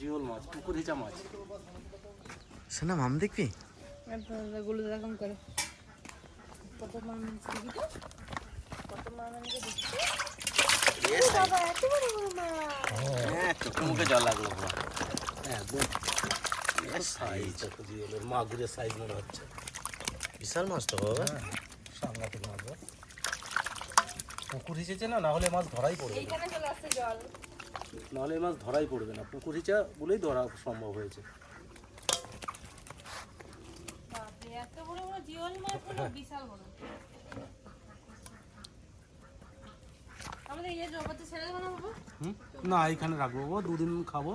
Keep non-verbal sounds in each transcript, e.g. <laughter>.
জিওল মাছ পুকুর হিচা মাছ। সে না মাম দেখবি? গুলো এরকম করে কত মানুষ দেখি তো কত মানুষকে দেখছি বাবা এত বড় বড় মাছ হ্যাঁ চোখে মুখে জল লাগল হ্যাঁ, একদম সাইজ মাগুরের সাইজ মনে হচ্ছে বিশাল মাছ তো বাবা। সাংঘাতিক মাছ। পুকুর হিচেছে না না হলে মাছ ধরাই পড়বে এইখানে চলে আসছে জল। নাহলে মাছ ধরাই পড়বে না। পুকুরিচা বলেই ধরা সম্ভব হয়েছে। বাপরে এত বড় বড় জিওল মাছ হলো বিশাল বড়। আমাদের জগতে ছেড়ে দেবো না এখানে রাখব দুদিন খাব।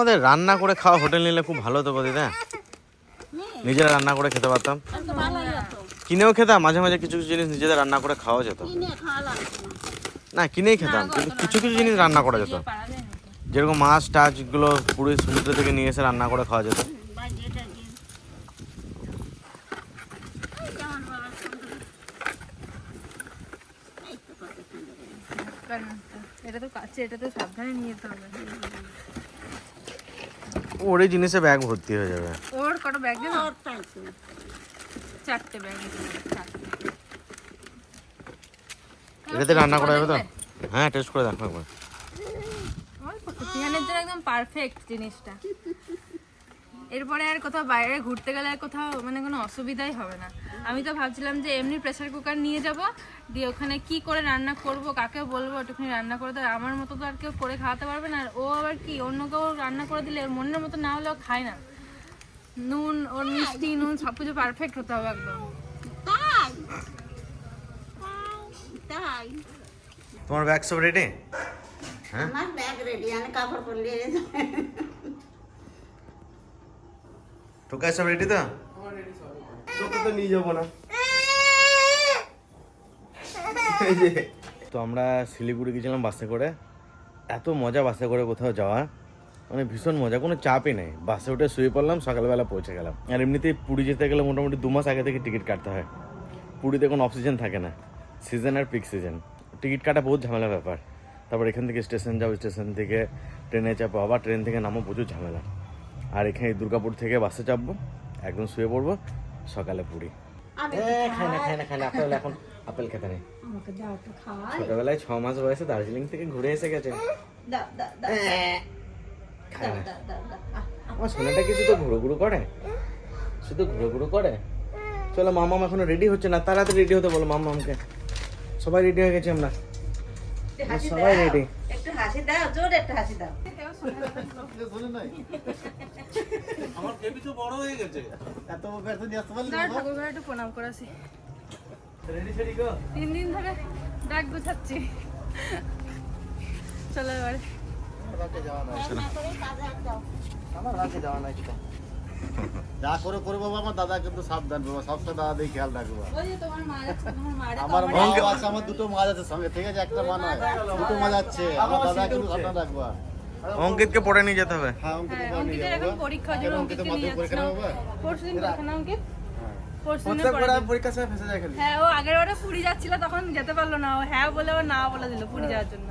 আমাদের রান্না করে খাওয়া হোটেল নিলে খুব ভালো হতো দিদা। নিজেরা রান্না করে খেতে পারতাম। কিনেও খেতাম মাঝে মাঝে কিছু কিছু জিনিস নিজেদের রান্না করে খাওয়া যেত। না। কিনেই খেতাম কিন্তু কিছু কিছু জিনিস রান্না করা যেত। যেরকম মাছ টাছগুলো পুরো সমুদ্র থেকে নিয়ে এসে রান্না করে খাওয়া যেত। এটা তো কাছে এটা তো সাবধানে নিয়ে যেতে হবে। ওর এই জিনিসে ব্যাগ ভর্তি হয়ে যাবে। ওর কত ব্যাগ দেবে? চারটে ব্যাগ এটাতে রান্না করা যাবে তো? হ্যাঁ টেস্ট করে দেখো একবার। সিহানের জন্য একদম পারফেক্ট জিনিসটা। এরপরে আর কোথাও বাইরে ঘুরতে গেলে আর কোথাও মানে কোনো অসুবিধাই হবে না। আমি তো ভাবছিলাম যে এমনি প্রেসার কুকার নিয়ে যাব দিয়ে ওখানে কি করে রান্না করব কাকে বলব একটুখানি রান্না করে দেয় আমার মতো তো আর কেউ করে খাওয়াতে পারবে না। আর ও আবার কি অন্য কেউ রান্না করে দিলে ওর মনের মতো না হলেও খায় না। নুন ওর মিষ্টি নুন সব কিছু পারফেক্ট হতে হবে একদম। তাই? তোমার ব্যাগ সব রেডি হ্যাঁ? আমার ব্যাগ রেডি আমি কাপড় পরলে তোকে সব রেডি তো? তো আমরা শিলিগুড়ি গেছিলাম বাসে করে। এত মজা বাসে করে কোথাও যাওয়া। মানে ভীষণ মজা, কোনো চাপই নেই। বাসে উঠে শুয়ে পড়লাম, সকালবেলা পৌঁছে গেলাম। আর এমনিতেই পুরী যেতে গেলে মোটামুটি দু মাস আগে থেকে টিকিট কাটতে হয়। পুরীতে কোনো অক্সিজেন থাকে না। সিজন আর পিক সিজন। টিকিট কাটা বহুত ঝামেলা ব্যাপার। তারপর এখান থেকে স্টেশন যাও, স্টেশন থেকে ট্রেনে চাপো, আবার ট্রেন থেকে নামো, প্রচুর ঝামেলা। আর এখানে দুর্গাপুর থেকে বাসে চাপবো, একদম শুয়ে পড়ব। সকালে পুরী। খাই না খাই। না খাই না আপেল এখন আপেল খেতে নেই। ছোটবেলায় ছ মাস বয়সে দার্জিলিং থেকে ঘুরে এসে গেছে। খায় না। আমার সোনাটা কি শুধু ঘুরো ঘুরো করে? শুধু ঘুরো ঘুরো করে? চলো মামাম এখনও রেডি হচ্ছে না। তাড়াতাড়ি রেডি হতে বলো মামামকে। সবাই রেডি হয়ে গেছি আমরা। সবাই রেডি একটু হাসি দাও জোর একটা হাসি দাও। আমার কেবি তো বড় হয়ে গেছে। এত ব্যর্থ নিয়ে আসতে পারলি ঠাকুর একটু প্রণাম করেছি রেডি সেডি গো তিন দিন ধরে ব্যাগ গুছাচ্ছি। চলো এবারে। আমার রাতে যাওয়া নাই। যা করে করে বাবা আমার দাদা কিন্তু সাবধান বাবা সবসময় দাদা দিয়ে খেয়াল রাখব। আমার মা আছে আমার দুটো মাছ আছে সঙ্গে ঠিক আছে একটা মা নয় দুটো মাছ আছে আমার দাদা কিন্তু সাবধান রাখবা। অঙ্কিতকে পড়ে নিয়ে যেতে হবে। হ্যাঁ অঙ্কিত হ্যাঁ করে নিয়ে অঙ্কিতের এখন পরীক্ষা জন্য অঙ্কিতকে নিয়ে মাধ্যমিক পরীক্ষা যাচ্ছিলাম। নেব হ্যাঁ। পরশু দিন পরীক্ষা না অঙ্কিত? পরীক্ষা। পরীক্ষা সময় ফেসে যায় খালি। হ্যাঁ ও আগের বারে পুরী যাচ্ছিল তখন যেতে পারল না। ও হ্যাঁ বলে না বলে দিল পুরী যাওয়ার জন্য।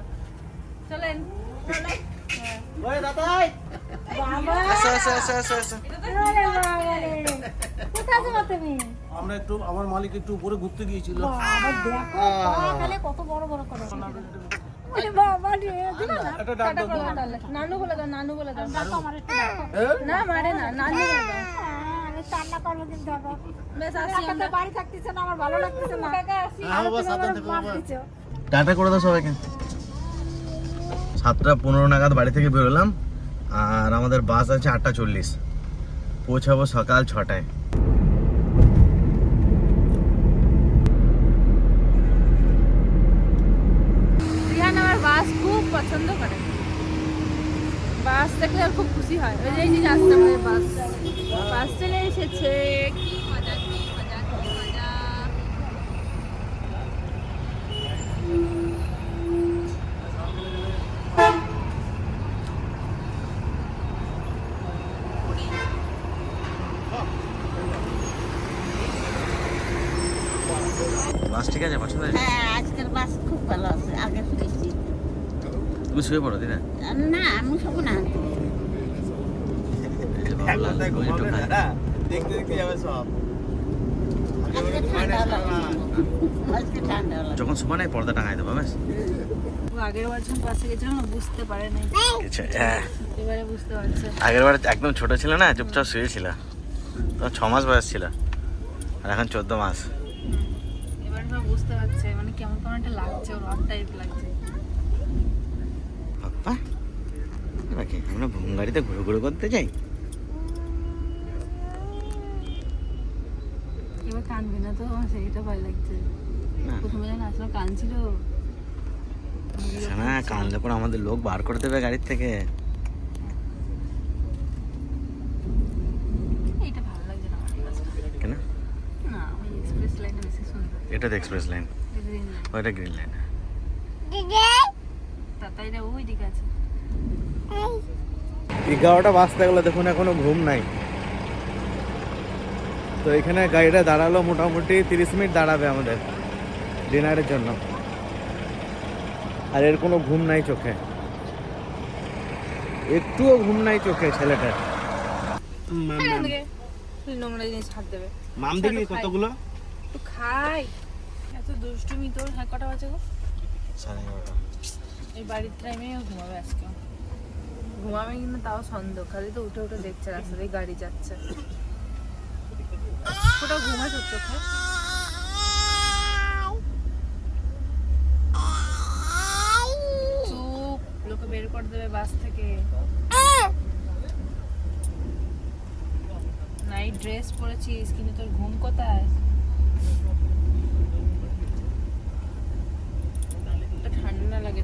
চলেন। আমরা একটু আমার মালিক একটু উপরে ঘুরতে গিয়েছিল। কত বড় বড় করে ওরে বাবা রে দিলা না? একটা ডাক টাটা করে দাও। তাহলে। নানু বলে দাও নানু বলে দাও। দেখো আমার একটু দেখো না মারে না নানু বলে দাও। আমি রান্না করব কিন্তু দেখো বেশ আসি একা তো আমরা। বাড়ি থাকতেছে না আমার ভালো লাগতেছে না। কাকা আসি। বাবা সাবধান থেকো বাবা মারতেছো। টাটা করে দাও সবাইকে। সাতটা পনেরো নাগাদ বাড়ি থেকে বেরোলাম আর আমাদের বাস আছে আটটা চল্লিশ। পৌঁছাবো সকাল ছটায়। বাস খুব পছন্দ করে। বাস দেখলে আর খুব খুশি হয়। ওই যে এই যে আসতে আমাদের বাস। বাস চলে এসেছে। কি মজা কি মজা কি মজা। বাস ঠিক আছে? পছন্দ হ্যাঁ আজকের বাস খুব ভালো আছে। আগে ফিরেছি তুমি শুয়ে পড়ো দিদা না আমি সব না। দেখতে দেখতে যাবে সব। যখন সময় নাই পর্দা টাঙাই দেবো বেশ ও আগের বার যখন বাসে গেছিলাম না বুঝতে পারে নাই। কিছু হ্যাঁ। এবারে বুঝতে পারছে। আগের বার একদম ছোট ছিল না চুপচাপ শুয়েছিল। তখন ছ মাস বয়স ছিল আর এখন চোদ্দ মাস। এবার বুঝতে পারছে মানে কেমন কেমন একটা লাগছে ওর টাইপ লাগছে। বাপ্পা এবার কি আমরা ভুম গাড়িতে ঘুরে ঘুরে করতে যাই? এবার কানবে না তো আমার সেইটা ভয় লাগছে। না। প্রথমে যখন আসলো কানছিল। না কানলে পর আমাদের লোক বার করে দেবে গাড়ির থেকে। এটা তো এক্সপ্রেস লাইন গ্রিন লাইন ওইটা গ্রিন লাইন তাতাইটা ওই দিকে আছে। এগারোটা বাজতে গেলে দেখুন এখনও ঘুম নাই। তো এখানে গাড়িটা দাঁড়াল মোটামুটি তিরিশ মিনিট দাঁড়াবে আমাদের ডিনারের জন্য। আর এর কোনো ঘুম নাই চোখে। একটুও ঘুম নাই চোখে ছেলেটার। নোংরা জিনিস হাত দেবে। মাম দেখি দেখি কতগুলো? কতগুলো খাই। এত দুষ্টুমি তোর। হ্যাঁ কটা বাজে গো? সাড়ে এগারোটা। এই বাড়ির টাইমেও ঘুমাবে আজকে। ঘুমাবে কিন্তু তাও সন্দেহ খালি তো উঠে উঠে দেখছে রাস্তা দিয়ে গাড়ি যাচ্ছে। ওটা ঘুমায় তোর চোখে? চুপ লোকে বের করে দেবে বাস থেকে। নাইট ড্রেস পরেছিস কিন্তু তোর ঘুম কোথায় একটা ঠান্ডা লাগে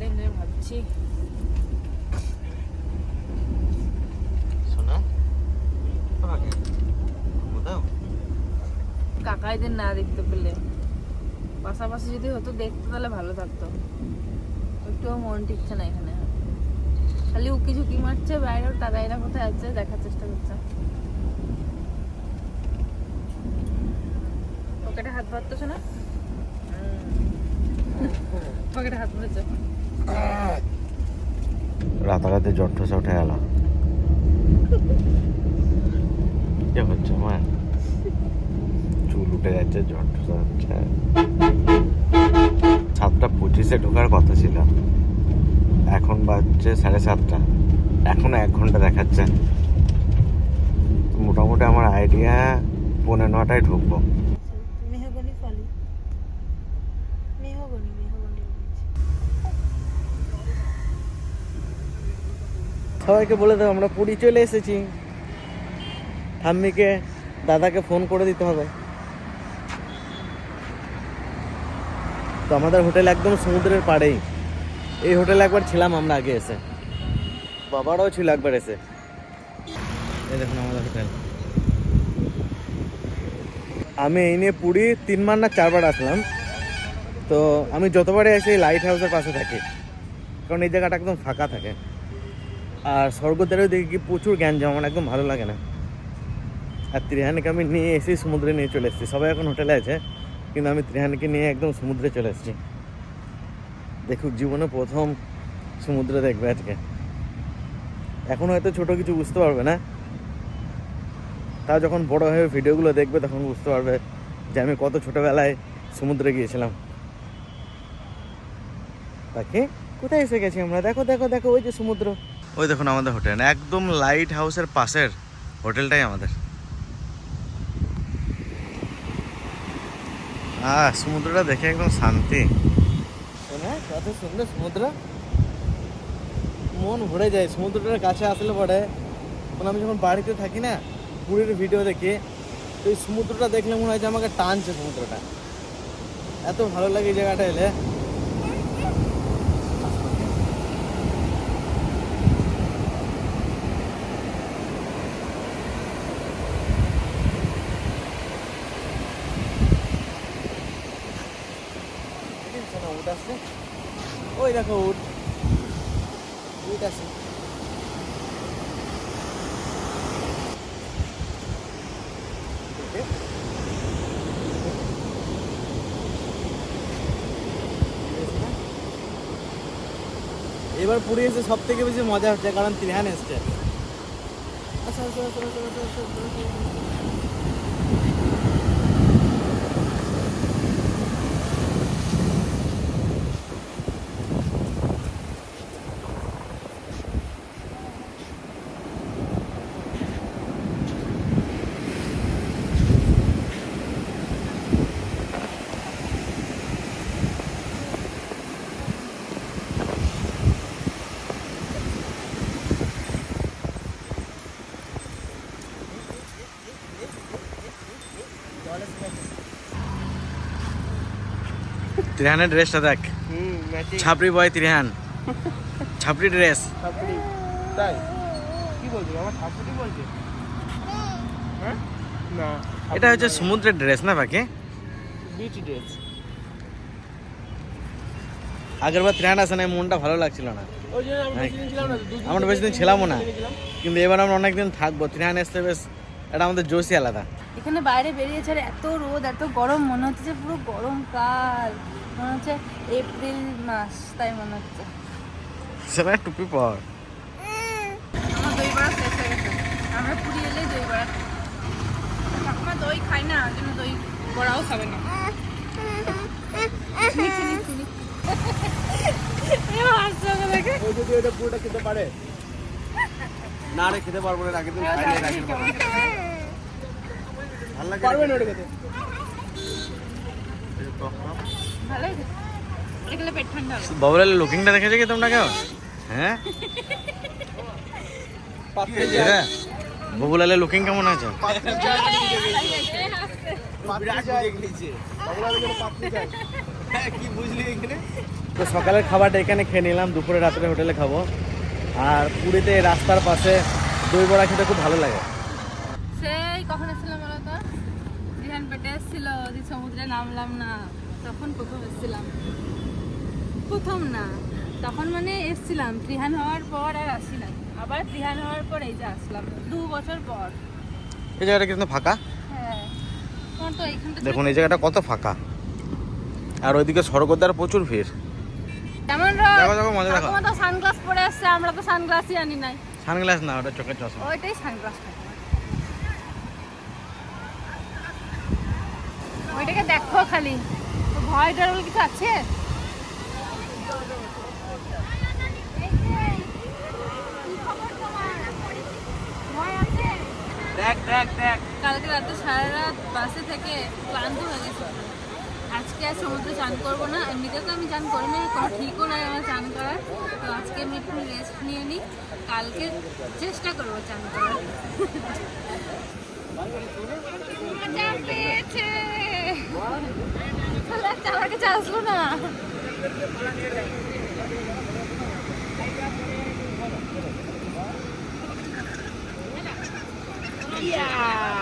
কোথাও কাকাইদের না দেখতে পেলে। পাশাপাশি যদি হতো দেখতে তাহলে ভালো থাকতো। একটুও মন টিকছে না এখানে। খালি উকি ঝুঁকি মারছে বাইরেও দাদাইরা কোথায় আছে দেখার চেষ্টা করছে। পকেটে হাত ভরতেছে না? পকেটে হাত ভরেছে রাতারাতি জ্বর ঠসা উঠে গেল। কে হচ্ছে আমার চুল উঠে যাচ্ছে, জ্বর ঠসা হচ্ছে। সাতটা পঁচিশে ঢোকার কথা ছিল। এখন বাজছে সাড়ে সাতটা। এখনও এক ঘণ্টা দেখাচ্ছে। মোটামুটি আমার আইডিয়া পৌনে নটায় ঢুকবো। সবাইকে বলে দেবো আমরা পুরী চলে এসেছি। ঠাম্মিকে, দাদাকে ফোন করে দিতে হবে। তো আমাদের হোটেল একদম সমুদ্রের পাড়েই। এই হোটেলে একবার ছিলাম আমরা আগে এসে। বাবারাও ছিল একবার এসে। এই দেখুন আমাদের হোটেল। আমি এই নিয়ে পুরী তিনবার না চারবার আসলাম। তো আমি যতবারই আসি লাইট হাউসের পাশে থাকি। কারণ এই জায়গাটা একদম ফাঁকা থাকে। আর স্বর্গদ্বারেও দেখি কি প্রচুর জ্ঞান আমার একদম ভালো লাগে না। আর ত্রিহানিকে আমি নিয়ে এসে সমুদ্রে নিয়ে চলে এসেছি। সবাই এখন হোটেলে আছে, কিন্তু আমি ত্রিহানিকে নিয়ে একদম সমুদ্রে চলে এসেছি। দেখুক জীবনে প্রথম সমুদ্র দেখবে আজকে। এখন হয়তো ছোট কিছু বুঝতে পারবে না। তা যখন বড় হয়ে ভিডিওগুলো দেখবে, তখন বুঝতে পারবে যে আমি কত ছোটবেলায় সমুদ্রে গিয়েছিলাম। তাকে কোথায় এসে গেছি আমরা? দেখো দেখো দেখো, ওই যে সমুদ্র। ওই দেখুন আমাদের হোটেল, একদম লাইট হাউসের পাশের হোটেলটাই আমাদের। আহ, সমুদ্রটা দেখে একদম শান্তি। কত সুন্দর সমুদ্র। মন ভরে যায়, সমুদ্রটার কাছে আসলে পরে। মানে আমি যখন বাড়িতে থাকি না, পুরীর ভিডিও দেখি, তো এই সমুদ্রটা দেখলে মনে হয় যে আমাকে টানছে সমুদ্রটা। এত ভালো লাগে জায়গাটা এলে। উট আছে ওই দেখো উট উঠ আছে এবার পুরী এসে সব থেকে বেশি মজা হচ্ছে কারণ ত্রিহান এসছে আচ্ছা আচ্ছা আচ্ছা আচ্ছা আচ্ছা ত্রিহানের ড্রেসটা দেখ। ছাপড়ি বয় ত্রিহান। <laughs> ছাপড়ি ড্রেস তাই? কি বলছি? আমার ঠাকুরই বলছে? হ্যাঁ? না এটা হচ্ছে সমুদ্রের ড্রেস না বাকি? বিচ ড্রেস আগের বার ত্রিহান আসে না মনটা ভালো লাগছিল না। আমরা বেশি দিন ছিলাম না কিন্তু এবার আমরা অনেকদিন থাকব। ত্রিহান আসতে বেশ এটা আমাদের জোশই আলাদা এখানে বাইরে বেরিয়েছে আর এত রোদ এত গরম মনে হচ্ছে যে পুরো গরমকাল মনে হচ্ছে এপ্রিল মাস তাই মনে হচ্ছে সেটা টুপি পর আমার দই বড়া শেষ হয়ে গেছে আমরা পুরী এলে দই বড়া খাই। ঠাকুমা দই খাই না ওই জন্য দই বড়াও খাবে না নিচে, নিচে, নিচে। এবার হাসছে আমাকে দেখে। ও যদি এটা পুরোটা খেতে পারে না রে খেতে পারব না আগের দিন খেতে। ভালো লাগে পারবে না ওটা খেতে। ভালোই এগুলো পেট ঠান্ডা বাবুলাল লুকিংটা দেখেছ কি তোমরা কেউ? হ্যাঁ? বাবুলালের লুকিং কেমন আছে? কি বুঝলি এখানে? তো সকালের খাবারটা এখানে খেয়ে নিলাম দুপুরে রাত্রে হোটেলে খাব। আর পুরীতে রাস্তার পাশে দই বড়া খেতে খুব ভালো লাগে। সেই কখন এসেছিলাম বলো তো? রিহান পেটে এসেছিল যে সমুদ্রে নামলাম না তখন প্রথম এসেছিলাম। প্রথম না তখন মানে এসেছিলাম ত্রিহান হওয়ার পর আর আসছিলাম আবার ত্রিহান হওয়ার পর এই যে আসলাম দু বছর পর। এই জায়গাটা কিন্তু ফাঁকা? হ্যাঁ তোমার তো এইখানটা দেখুন এই জায়গাটা কত ফাঁকা। আর ওইদিকে স্বর্গদ্বার প্রচুর ভিড়। কেমন দেখো, দেখো, মজা দেখো। তো সানগ্লাস পরে আসছে আমরা তো সানগ্লাসই আনি নাই। সানগ্লাস না ওটা চোখের চশমা। ওইটাই সানগ্লাস ওইটাকে দেখো খালি। ভয় ডর কিছু আছে? দেখ দেখ দেখ। কালকে রাতে সারা রাত বাসে থেকে ক্লান্ত হয়ে গেছে। আজকে আর সমুদ্রে চান করব না। এমনিতে তো আমি চান করি না কোনো ঠিকও নাই আমার চান করার। তো আজকে আমি একটু রেস্ট নিয়ে নিই। কালকে চেষ্টা করব চান করার। না ইয়া